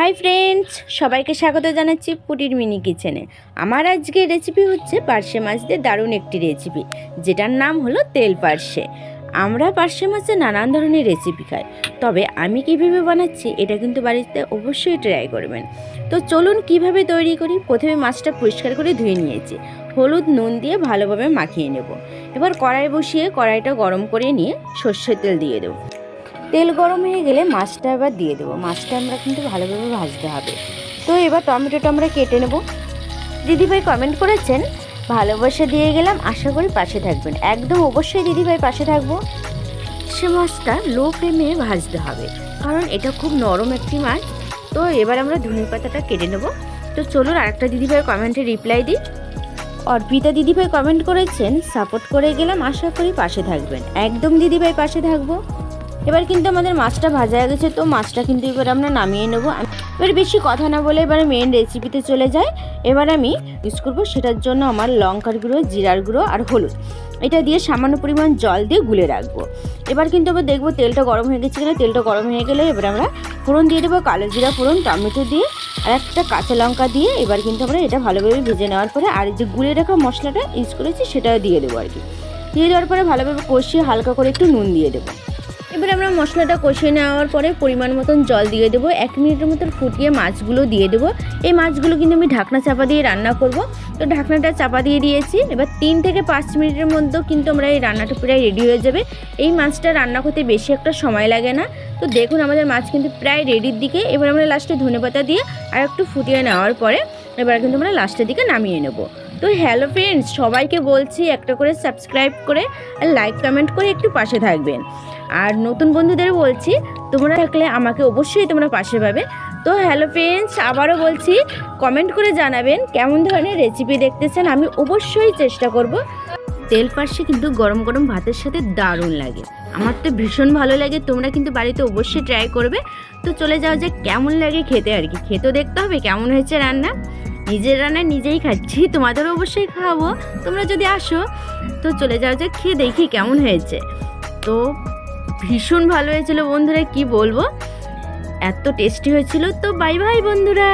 Hi friends সবাইকে স্বাগত জানাচ্ছি পুটির মিনি কিচেনে। আমার আজকের রেসিপি হচ্ছে পার্শে মাছ দিয়ে দারুণ একটি রেসিপি যেটার নাম হলো তেল পার্শে। আমরা পার্শে মাছে নানান ধরনের রেসিপি খাই, তবে আমি কীভাবে বানাচ্ছি এটা কিন্তু বাড়িতে অবশ্যই ট্রাই করবেন। তো চলুন কীভাবে তৈরি করি, প্রথমে মাছটা পরিষ্কার করে ধুয়ে নিয়েছি, হলুদ, নুন দিয়ে ভালোভাবে মাখিয়ে নেব। এবার কড়াই বসিয়ে কড়াইটা গরম করে নিয়ে সর্ষের তেল দিয়ে দেবো। তেল গরম হয়ে গেলে মাছটা এবার দিয়ে দেবো। মাছটা আমরা কিন্তু ভালোভাবে ভাজতে হবে। তো এবার টমেটোটা আমরা কেটে নেব। দিদিভাই কমেন্ট করেছেন, ভালোবাসা দিয়ে গেলাম, আশা করি পাশে থাকবেন। একদম অবশ্যই দিদিভাই পাশে থাকব। সে মাছটা লো ফ্লেমে ভাজতে হবে, কারণ এটা খুব নরম একটি মাছ। তো এবার আমরা ধনে পাতাটা কেটে নেব। তো চলুন আরেকটা দিদিভাই কমেন্টে রিপ্লাই দিই। অর্পিতা দিদিভাই কমেন্ট করেছেন সাপোর্ট করে গেলাম, আশা করি পাশে থাকবেন। একদম দিদিভাই পাশে থাকব। এবার কিন্তু আমাদের মাছটা ভাজা হয়ে গেছে, তো মাছটা কিন্তু এবার আমরা নামিয়ে নেব। এবার বেশি কথা না বলে এবার মেন রেসিপিতে চলে যায় এবার আমি ইউজ করব সেটার জন্য আমার লঙ্কার গুঁড়ো, জিরার গুঁড়ো আর হলুদ। এটা দিয়ে সামান্য পরিমাণ জল দিয়ে গুলে রাখব। এবার কিন্তু আবার দেখব তেলটা গরম হয়ে গেছে কিনা। তেলটা গরম হয়ে গেলে এবার আমরা ফোড়ন দিয়ে দেবো, কালো জিরা, ফোড়ন, টমেটো দিয়ে আর একটা কাঁচা লঙ্কা দিয়ে এবার কিন্তু আমরা এটা ভালোভাবে ভেজে নেওয়ার পরে আর যে গুলে রাখা মশলাটা ইউজ করেছি সেটাও দিয়ে দেবো আর কি। দিয়ে দেওয়ার পরে ভালোভাবে কষিয়ে হালকা করে একটু নুন দিয়ে দেবো। এবার আমরা মশলাটা কষিয়ে নেওয়ার পরে পরিমাণ মতন জল দিয়ে দেবো। এক মিনিটের মতন ফুটিয়ে মাছগুলো দিয়ে দেবো। এই মাছগুলো কিন্তু আমি ঢাকনা চাপা দিয়ে রান্না করব। তো ঢাকনাটা চাপা দিয়ে দিয়েছি। এবার তিন থেকে পাঁচ মিনিটের মধ্যেও কিন্তু আমরা এই রান্নাটা প্রায় রেডি হয়ে যাবে। এই মাছটা রান্না করতে বেশি একটা সময় লাগে না। তো দেখুন আমাদের মাছ কিন্তু প্রায় রেডির দিকে। এবার আমরা লাস্টে ধনেপাতা দিয়ে আর একটু ফুটিয়ে নেওয়ার পরে এবার কিন্তু আমরা লাস্টের দিকে নামিয়ে নেব। তো হ্যালো ফ্রেন্ডস সবাইকে বলছি একটা করে সাবস্ক্রাইব করে আর লাইক কমেন্ট করে একটু পাশে থাকবেন। আর নতুন বন্ধুদের বলছি, তোমরা থাকলে আমাকে অবশ্যই তোমরা পাশে পাবে। তো হ্যালো ফ্রেন্ডস আবারও বলছি কমেন্ট করে জানাবেন কেমন ধরনের রেসিপি দেখতে চান, আমি অবশ্যই চেষ্টা করব। তেল পার্শে কিন্তু গরম গরম ভাতের সাথে দারুণ লাগে। আমার তো ভীষণ ভালো লাগে, তোমরা কিন্তু বাড়িতে অবশ্যই ট্রাই করবে। তো চলে যাও যে কেমন লাগে খেতে আর কি। খেতেও দেখতে হবে কেমন হয়েছে রান্না। নিজের রান্না নিজেই খাচ্ছি, তোমাদেরও অবশ্যই খাওয়াবো। তোমরা যদি আসো, তো চলে যাও যে খেয়ে দেখি কেমন হয়েছে। তো ভীষণ ভালো হয়েছিল বন্ধুরা কি বলব? এত টেস্টি হয়েছিল তো বাই বাই বন্ধুরা।